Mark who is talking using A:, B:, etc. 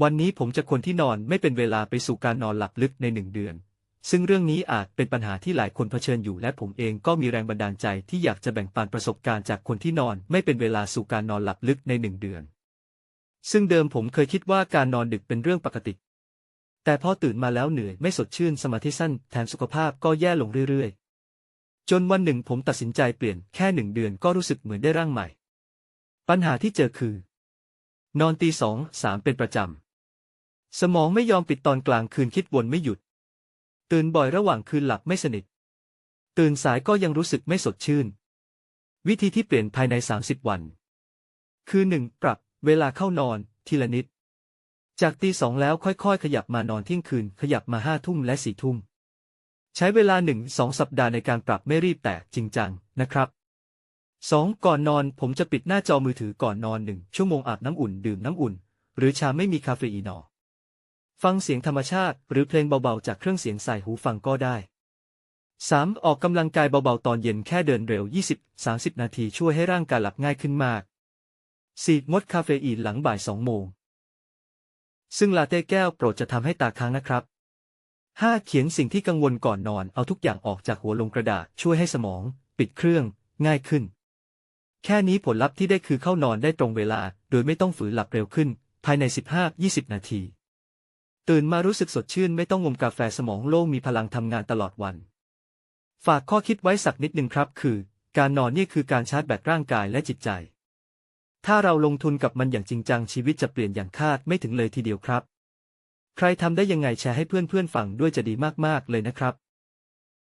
A: วันนี้ผมจะคนที่นอนไม่เป็นเวลาไปสู่การนอนหลับลึกในหนึ่งเดือน ซึ่งเรื่องนี้อาจเป็นปัญหาที่หลายคนเผชิญอยู่และผมเองก็มีแรงบันดาลใจที่อยากจะแบ่งปันประสบการณ์จากคนที่นอนไม่เป็นเวลาสู่การนอนหลับลึกในหนึ่งเดือน ซึ่งเดิมผมเคยคิดว่าการนอนดึกเป็นเรื่องปกติ แต่พอตื่นมาแล้วเหนื่อยไม่สดชื่นสมาธิสั้นแถมสุขภาพก็แย่ลงเรื่อยๆ จนวันหนึ่งผมตัดสินใจเปลี่ยนแค่หนึ่งเดือนก็รู้สึกเหมือนได้ร่างใหม่ ปัญหาที่เจอคือ นอนตีสองสามเป็นประจำ สมองไม่ยอมปิดตอนกลางคืนคิดวนไม่หยุด ตื่นบ่อยระหว่างคืนหลับไม่สนิท ตื่นสายก็ยังรู้สึกไม่สดชื่น วิธีที่เปลี่ยนภายใน 30 วัน คือหนึ่งปรับ เวลาเข้านอน ทีละนิด จากตีสองแล้วค่อยๆ ขยับมานอนเที่ยงคืน ขยับมาห้าทุ่มและสี่ทุ่ม ใช้เวลาหนึ่งสองสัปดาห์ในการปรับไม่รีบแต่จริงจังนะครับสองก่อนนอนผมจะปิดหน้าจอมือถือก่อนนอนหนึ่งชั่วโมงอาบน้ำอุ่นดื่มน้ำอุ่น หรือชาไม่มีคาเฟอีนอร์ ฟังเสียงธรรมชาติ หรือเพลงเบาๆ จากเครื่องเสียงใส่หูฟังก็ได้ 3. ออกกำลังกายเบาๆ ตอนเย็นแค่เดินเร็ว 20-30 นาทีช่วยให้ร่างกายหลับง่ายขึ้นมาก 4. งดคาเฟอีนหลังบ่าย 2 โมง ซึ่งลาเต้แก้วโปรดจะทำให้ตาค้างนะครับ 5. เขียนสิ่งที่กังวลก่อนนอนเอาทุกอย่างออกจากหัวลงกระดาษช่วยให้สมอง ปิดเครื่อง ง่ายขึ้น แค่นี้ผลลัพธ์ที่ได้คือเข้านอนได้ตรงเวลา โดยไม่ต้องฝืนหลับเร็วขึ้น ภายใน 15-20 นาที ตื่นมารู้สึกสดชื่นไม่ต้องงมกาแฟสมองโล่งมีพลังทำงานตลอดวัน ฝากข้อคิดไว้สักนิดหนึ่งครับ คือ การนอนนี่คือการชาร์จแบตร่างกายและจิตใจ ถ้าเราลงทุนกับมันอย่างจริงจังชีวิตจะเปลี่ยนอย่างคาดไม่ถึงเลยทีเดียวครับ ใครทำได้ยังไงแชร์ให้เพื่อนๆฟังด้วยจะดีมากๆเลยนะครับ